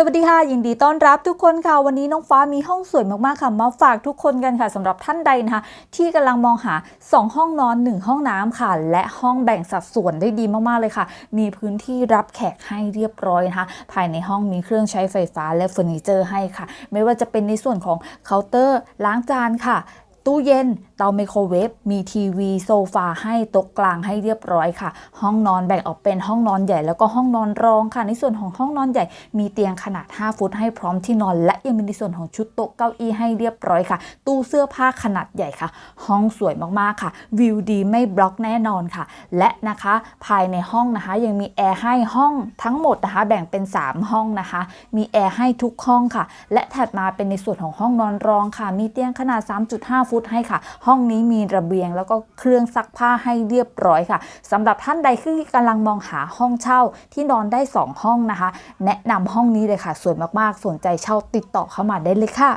สวัสดีค่ะ ยินดีต้อนรับทุกคนค่ะ วันนี้น้องฟ้ามีห้องสวยมากๆค่ะ มาฝากทุกคนกันค่ะสำหรับท่านใดนะคะที่กำลังมองหา 2 ห้องนอน 1 ห้องน้ำค่ะ และห้องแบ่งสัดส่วนได้ดีมากๆเลยค่ะ มีพื้นที่รับแขกให้เรียบร้อยนะคะ ภายในห้องมีเครื่องใช้ไฟฟ้าและเฟอร์นิเจอร์ให้ค่ะ ไม่ว่าจะเป็นในส่วนของเคาน์เตอร์ล้างจานค่ะ ตู้เย็น เตาไมโครเวฟ มีทีวีโซฟาให้โต๊ะกลางให้เรียบร้อยค่ะ ห้องนอนแบ่งออกเป็นห้องนอนใหญ่แล้วก็ห้องนอนรองค่ะ ในส่วนของห้องนอนใหญ่ มีเตียงขนาด 5 ฟุตให้พร้อมที่นอน และยังมีในส่วนของชุดโต๊ะเก้าอี้ให้เรียบร้อยค่ะ ตู้เสื้อผ้าขนาดใหญ่ค่ะ ห้องสวยมากๆค่ะ วิวดีไม่บล็อกแน่นอนค่ะ และนะคะภายในห้องนะคะยังมีแอร์ให้ห้องทั้งหมดนะคะแบ่งเป็น 3 ห้องนะคะ มีแอร์ให้ทุกห้องค่ะ และถัดมาเป็นในส่วนของห้องนอนรองค่ะ มีเตียงขนาด 3.5 ฟุตให้ค่ะ ห้องนี้มีระเบียงแล้วก็เครื่องซักผ้าให้เรียบร้อยค่ะสำหรับท่านใดที่กำลังมองหาห้องเช่าที่นอนได้ 2 ห้องนะคะ แนะนำห้องนี้เลยค่ะสวยมากๆสนใจเช่าติดต่อเข้ามาได้เลยค่ะ